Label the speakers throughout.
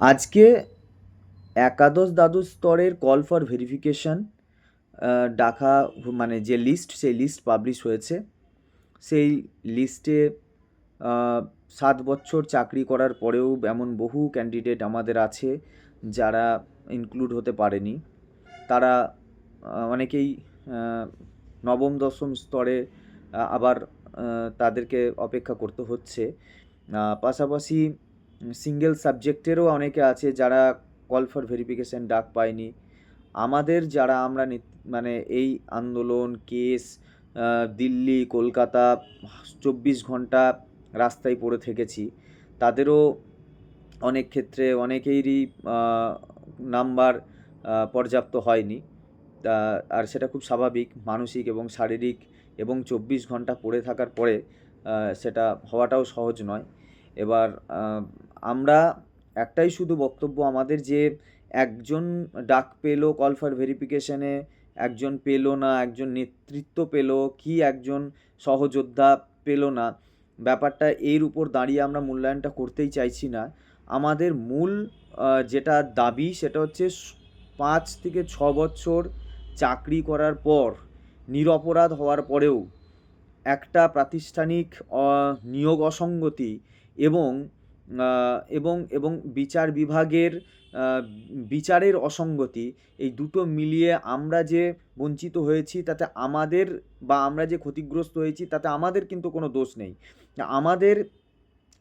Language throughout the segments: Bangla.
Speaker 1: আজকে একাদশ দ্বাদশ স্তরের কল ফর ভেরিফিকেশান ডাকা মানে যে লিস্ট সেই লিস্ট পাবলিশ হয়েছে। সেই লিস্টে সাত বছর চাকরি করার পরেও এমন বহু ক্যান্ডিডেট আমাদের আছে যারা ইনক্লুড হতে পারেনি। তারা অনেকেই নবম, দশম স্তরে আবার তাদেরকে অপেক্ষা করতে হচ্ছে। পাশাপাশি সিঙ্গেল সাবজেক্টেরও অনেকে আছে যারা কল ফর ভেরিফিকেশান ডাক পায়নি। আমাদের যারা আমরা মানে এই আন্দোলন কেস দিল্লি, কলকাতা, চব্বিশ ঘণ্টা রাস্তায় পড়ে থেকেছি, তাদেরও অনেক ক্ষেত্রে অনেকেরই নাম্বার পর্যাপ্ত হয়নি। আর সেটা খুব স্বাভাবিক, মানসিক এবং শারীরিক এবং চব্বিশ ঘণ্টা পড়ে থাকার পরে সেটা হওয়াটাও সহজ নয়। এবার আমরা একটাই শুধু বক্তব্য, আমাদের যে একজন ডাক পেল কল ফর ভেরিফিকেশনে একজন পেল না, একজন নেতৃত্ব পেল, কি একজন সহযোদ্ধা পেল না, ব্যাপারটা এর উপর দাঁড়িয়ে আমরা মূল্যায়নটা করতেই চাইছি না। আমাদের মূল যেটা দাবি সেটা হচ্ছে পাঁচ থেকে ছ বছর চাকরি করার পর, নিরপরাধ হওয়ার পরেও একটা প্রাতিষ্ঠানিক নিয়োগ অসঙ্গতি এবং এবং এবং বিচার বিভাগের বিচারের অসঙ্গতি, এই দুটো মিলিয়ে আমরা যে বঞ্চিত হয়েছি, তাতে আমাদের বা আমরা যে ক্ষতিগ্রস্ত হয়েছি, তাতে আমাদের কিন্তু কোনো দোষ নেই। আমাদের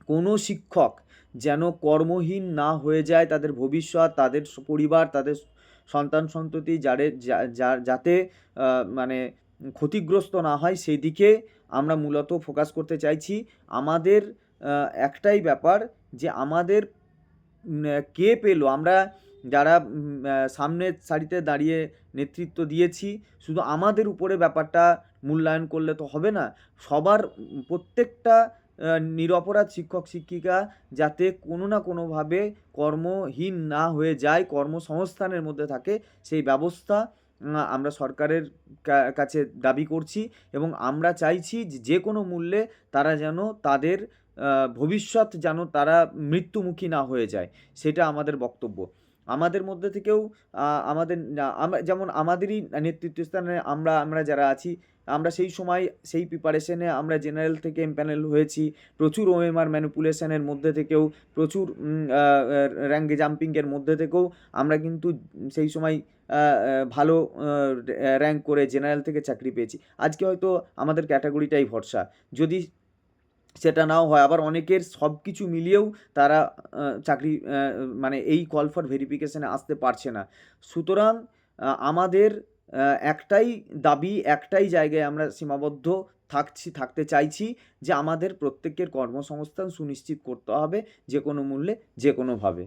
Speaker 1: কোনো শিক্ষক যেন কর্মহীন না হয়ে যায় তাদের ভবিষ্যৎ, তাদের পরিবার, তাদের সন্তান, সন্ততি যারে যাতে মানে ক্ষতিগ্রস্ত না হয়, সেই দিকে আমরা মূলত ফোকাস করতে চাইছি। আমাদের একটাই ব্যাপার যে আমাদের কে পেল? আমরা যারা সামনের সারিতে দাঁড়িয়ে নেতৃত্ব দিয়েছি, শুধু আমাদের উপরে ব্যাপারটা মূল্যায়ন করলে তো হবে না। সবার প্রত্যেকটা নিরপরাধ শিক্ষক, শিক্ষিকা যাতে কোনো না কোনোভাবে কর্মহীন না হয়ে যায়, কর্মসংস্থানের মধ্যে থাকে, সেই ব্যবস্থা আমরা সরকারের কাছে দাবি করছি এবং আমরা চাইছি যে কোনো মূল্যে তারা যেন তাদের ভবিষ্যৎ যেন তারা মৃত্যুমুখী না হয়ে যায়, সেটা আমাদের বক্তব্য। আমাদের মধ্যে থেকেও আমাদের যেমন আমাদেরই নেতৃত্ব স্থানে আমরা আমরা যারা আছি, আমরা সেই সময়, সেই প্রিপারেশনে আমরা জেনারেল থেকে এমপ্যানেল হয়েছি, প্রচুর ওএমআর ম্যানিপুলেশনের মধ্যে থেকেও, প্রচুর র্যাঙ্ক জাম্পিংয়ের মধ্যে থেকেও আমরা কিন্তু সেই সময় ভালো র্যাঙ্ক করে জেনারেল থেকে চাকরি পেয়েছি। আজকে হয়তো আমাদের ক্যাটাগরিটাই ভরসা। যদি সেটা নাও হয়। আবার অনেকের সব কিছু মিলিয়েও তারা চাকরি মানে এই কল ফর ভেরিফিকেশানে আসতে পারছে না। সুতরাং আমাদের একটাই দাবি, একটাই জায়গায় আমরা সীমাবদ্ধ থাকছি, থাকতে চাইছি যে আমাদের প্রত্যেকের কর্মসংস্থান সুনিশ্চিত করতে হবে যে কোনো মূল্যে যে কোনোভাবে